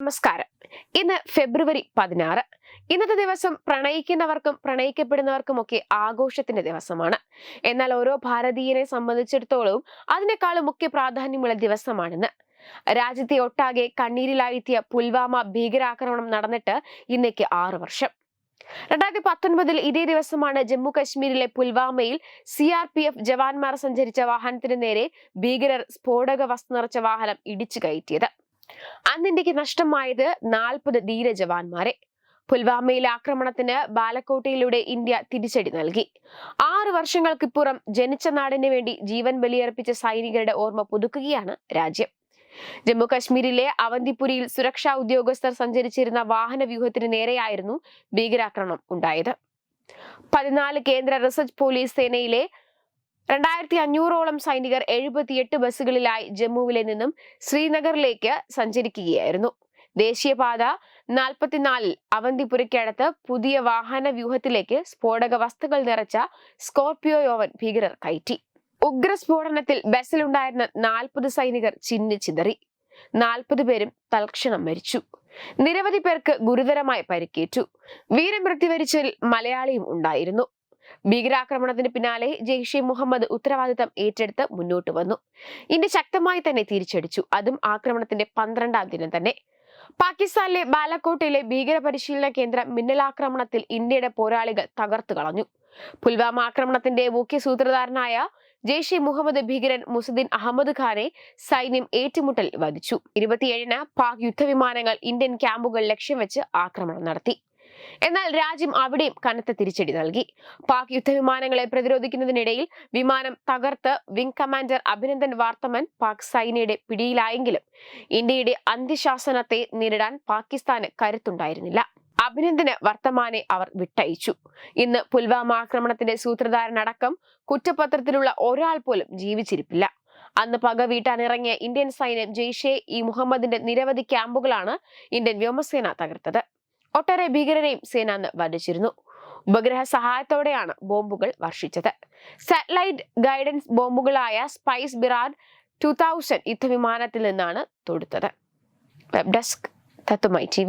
നമസ്കാരം. ഇന്ന് ഫെബ്രുവരി പതിനാറ്. ഇന്നത്തെ ദിവസം പ്രണയിക്കുന്നവർക്കും പ്രണയിക്കപ്പെടുന്നവർക്കും ഒക്കെ ആഘോഷത്തിന്റെ ദിവസമാണ്. എന്നാൽ ഓരോ ഭാരതീയനെ സംബന്ധിച്ചിടത്തോളവും അതിനേക്കാളും മുഖ്യ പ്രാധാന്യമുള്ള ദിവസമാണിന്ന്. രാജ്യത്തെ ഒട്ടാകെ കണ്ണീരിലാഴ്ത്തിയ പുൽവാമ ഭീകരാക്രമണം നടന്നിട്ട് ഇന്നേക്ക് ആറ് വർഷം. രണ്ടായിരത്തി പത്തൊൻപതിൽ ഇതേ ദിവസമാണ് ജമ്മു കശ്മീരിലെ പുൽവാമയിൽ സി ആർ പി എഫ് ജവാന്മാർ സഞ്ചരിച്ച വാഹനത്തിന് നേരെ ഭീകരർ സ്ഫോടക വസ്തു നിറച്ച വാഹനം ഇടിച്ചു കയറ്റിയത്. അന്ന് ഇന്ത്യയ്ക്ക് നഷ്ടമായത് നാൽപ്പത് ധീര ജവാന്മാരെ പുൽവാമയിലെ ആക്രമണത്തിന് ബാലക്കോട്ടയിലൂടെ ഇന്ത്യ തിരിച്ചടി നൽകി. ആറു വർഷങ്ങൾക്കിപ്പുറം ജനിച്ച നാടിന് വേണ്ടി ജീവൻ ബലിയർപ്പിച്ച സൈനികരുടെ ഓർമ്മ പുതുക്കുകയാണ് രാജ്യം. ജമ്മു കശ്മീരിലെ അവന്തിപുരിയിൽ സുരക്ഷാ ഉദ്യോഗസ്ഥർ സഞ്ചരിച്ചിരുന്ന വാഹന വ്യൂഹത്തിന് നേരെയായിരുന്നു ഭീകരാക്രമണം ഉണ്ടായത്. പതിനാല് കേന്ദ്ര റിസർച്ച് പോലീസ് സേനയിലെ രണ്ടായിരത്തി അഞ്ഞൂറോളം സൈനികർ എഴുപത്തിയെട്ട് ബസ്സുകളിലായി ജമ്മുവിലെ നിന്നും ശ്രീനഗറിലേക്ക് സഞ്ചരിക്കുകയായിരുന്നു. ദേശീയപാത നാൽപ്പത്തിനാലിൽ അവന്തിപുരയ്ക്കടുത്ത് പുതിയ വാഹന വ്യൂഹത്തിലേക്ക് സ്ഫോടക വസ്തുക്കൾ നിറച്ച സ്കോർപിയോയോവൻ ഭീകരർ കയറ്റി. ഉഗ്രസ്ഫോടനത്തിൽ ബസ്സിലുണ്ടായിരുന്ന നാൽപ്പത് സൈനികർ ചിന്നി ചിതറി. നാൽപ്പത് പേരും തൽക്ഷണം മരിച്ചു. നിരവധി പേർക്ക് ഗുരുതരമായി പരിക്കേറ്റു. വീരമൃത്യു വരിച്ചതിൽ മലയാളിയും ഉണ്ടായിരുന്നു. ഭീകരാക്രമണത്തിന് പിന്നാലെ ജെയ്ഷെ മുഹമ്മദ് ഉത്തരവാദിത്തം ഏറ്റെടുത്ത് മുന്നോട്ട് വന്നു. ഇന്ത്യ ശക്തമായി തന്നെ തിരിച്ചടിച്ചു. അതും ആക്രമണത്തിന്റെ പന്ത്രണ്ടാം ദിനം തന്നെ. പാകിസ്ഥാനിലെ ബാലക്കോട്ടിലെ ഭീകര പരിശീലന കേന്ദ്രം മിന്നലാക്രമണത്തിൽ ഇന്ത്യയുടെ പോരാളികൾ തകർത്തു കളഞ്ഞു. പുൽവാമ ആക്രമണത്തിന്റെ മുഖ്യ സൂത്രധാരനായ ജെയ്ഷെ മുഹമ്മദ് ഭീകരൻ മുസദ്ദീൻ അഹമ്മദ് ഖാനെ സൈന്യം ഏറ്റുമുട്ടൽ വധിച്ചു. ഇരുപത്തിയേഴിന് പാക് യുദ്ധവിമാനങ്ങൾ ഇന്ത്യൻ ക്യാമ്പുകൾ ലക്ഷ്യം വെച്ച് ആക്രമണം നടത്തി. എന്നാൽ രാജ്യം അവിടെയും കനത്ത തിരിച്ചടി നൽകി. പാക് യുദ്ധവിമാനങ്ങളെ പ്രതിരോധിക്കുന്നതിനിടയിൽ വിമാനം തകർത്ത് വിംഗ് കമാൻഡർ അഭിനന്ദൻ വാർത്തമൻ പാക് സൈന്യയുടെ പിടിയിലായെങ്കിലും ഇന്ത്യയുടെ അന്ത്യശാസനത്തെ നേരിടാൻ പാകിസ്ഥാന് കരുത്തുണ്ടായിരുന്നില്ല. അഭിനന്ദന് വർത്തമാനെ അവർ വിട്ടയച്ചു. ഇന്ന് പുൽവാമ ആക്രമണത്തിന്റെ സൂത്രധാരനടക്കം കുറ്റപത്രത്തിലുള്ള ഒരാൾ പോലും ജീവിച്ചിരിപ്പില്ല. അന്ന് പക വീട്ടാനിറങ്ങിയ ഇന്ത്യൻ സൈന്യം ജെയ്ഷെ ഇ മുഹമ്മദിന്റെ നിരവധി ക്യാമ്പുകളാണ് ഇന്ത്യൻ വ്യോമസേന തകർത്തത്. ഒട്ടേറെ ഭീകരരെയും സേന അന്ന് വധിച്ചിരുന്നു. ഉപഗ്രഹ സഹായത്തോടെയാണ് ബോംബുകൾ വർഷിച്ചത്. സാറ്റലൈറ്റ് ഗൈഡൻസ് ബോംബുകളായ സ്പൈസ് ബിറാഡ് ടു തൗസൻഡ് യുദ്ധവിമാനത്തിൽ നിന്നാണ് തൊടുത്തത്. വെബ് ഡെസ്ക് തത്തുമൈ ടി